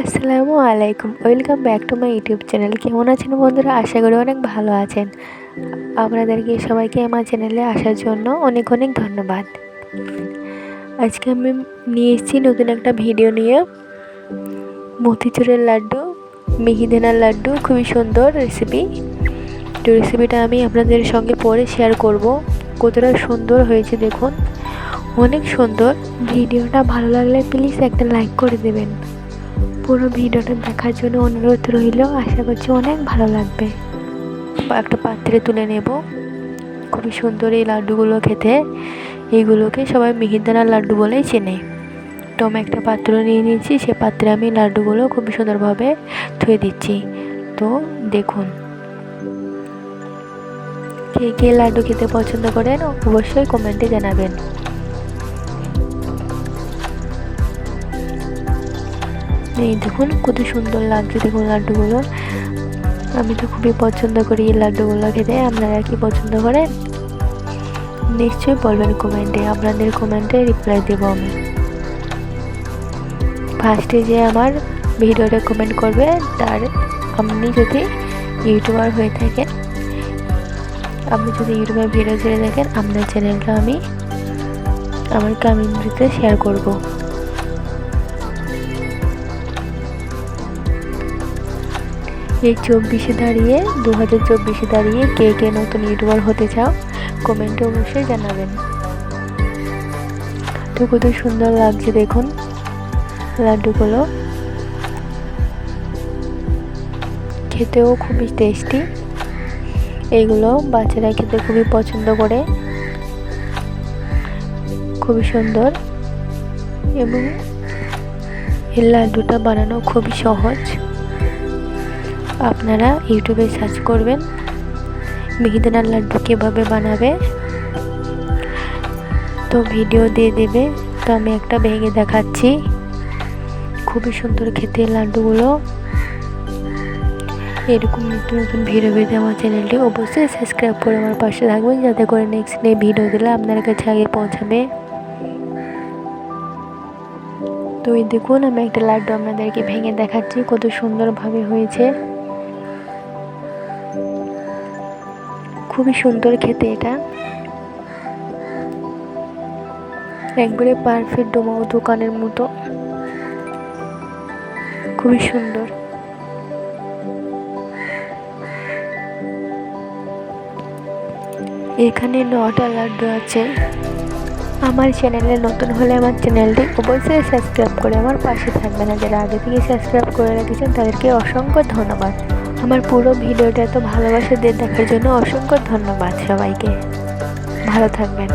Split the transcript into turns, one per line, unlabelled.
আসসালামু আলাইকুম। Welcome back to my YouTube channel কেমন আছেন বন্ধুরা? আশা করি অনেক ভালো আছেন। আপনাদেরকে, সবাইকে আমার চ্যানেলে আসার জন্য অনেক অনেক ধন্যবাদ। আজকে আমি নিয়ে এসেছি নতুন একটা ভিডিও নিয়ে। মতিচুরের লাড্ডু, মিহিদানার লাড্ডু, খুবই সুন্দর রেসিপি তো রেসিপিটা আমি আপনাদের সঙ্গে পরে শেয়ার করব। কতটা সুন্দর হয়েছে দেখুন। অনেক সুন্দর। ভিডিওটা ভালো লাগলে প্লিজ একটা লাইক করে দেবেন। পুরো ভিডিওটা দেখার জন্য অনুরোধ রইল। আশা করছি অনেক ভালো লাগবে। একটা পাত্রে তুলে নেব। খুবই সুন্দর এই লাড্ডুগুলো খেতে। এইগুলোকে সবাই মিহিদানার লাড্ডু বলেই চেনে। তো আমি একটা পাত্র নিয়ে নিয়েছি। সে পাত্রে আমি লাড্ডুগুলো খুবই সুন্দরভাবে ধুয়ে দিচ্ছি। তো দেখুন। কে কে লাড্ডু খেতে পছন্দ করেন, অবশ্যই কমেন্টে জানাবেন। এই দেখুন, কত সুন্দর লাগছে দেখুন লাড্ডুগুলো। আমি তো খুবই পছন্দ করি এই লাড্ডুগুলো খেতে, আপনারা কি পছন্দ করেন? নিশ্চয়ই বলবেন কমেন্টে, আপনাদের কমেন্টে রিপ্লাই দেব আমি। ফার্স্টে যে আমার ভিডিওটা কমেন্ট করবে, তার আপনি যদি ইউটিউবার হয়ে থাকেন, আপনি যদি ইউটিউবে ভিডিও ছেড়ে থাকেন, আপনার চ্যানেলটা আমি আমার কমিউনিটিতে শেয়ার করব। এই চব্বিশে দাঁড়িয়ে দু হাজার চব্বিশে দাঁড়িয়ে কে কে নতুন ইউটিউবার হতে চাও, কমেন্টে অবশ্যই জানাবেন। তো কত সুন্দর লাগছে দেখুন, লাড্ডুগুলো। খেতেও খুবই টেস্টি এইগুলো বাচ্চারা খেতে খুবই পছন্দ করে। খুবই সুন্দর। এবং এই লাড্ডুটা বানানো খুবই সহজ। আপনারা ইউটিউবে সার্চ করবেন মিহিদানার লাড্ডু কীভাবে বানাবে। তো ভিডিও দিয়ে দেবে, তো আমি একটা ভেঙে দেখাচ্ছি। খুবই সুন্দর খেতে লাড্ডুগুলো। এরকম নতুন নতুন ভিডিও পেতে আমার চ্যানেলটি অবশ্যই সাবস্ক্রাইব করে আমার পাশে থাকবেন, যাতে করে নেক্সট ডে ভিডিও দিলে আপনার কাছে আগে পৌঁছাবে। তো এই দেখুন, আমি একটা লাড্ডু আপনাদেরকে ভেঙে দেখাচ্ছি, কত সুন্দরভাবে হয়েছে। খুবই সুন্দর খেতে এটা। একবারে পারফেক্ট ডোমাও দোকানের মতো। খুবই সুন্দর। এখানে নটা লাড্ডু আছে। আমার চ্যানেলে নতুন হলে আমার চ্যানেলটি অবশ্যই সাবস্ক্রাইব করে আমার পাশে থাকবেন আর যারা আগে থেকে সাবস্ক্রাইব করে রেখেছেন তাদেরকে অসংখ্য ধন্যবাদ। আমার পুরো ভিডিওটা এত ভালোবাসা দিয়ে দেখার জন্য অসংখ্য ধন্যবাদ সবাইকে। ভালো থাকবেন।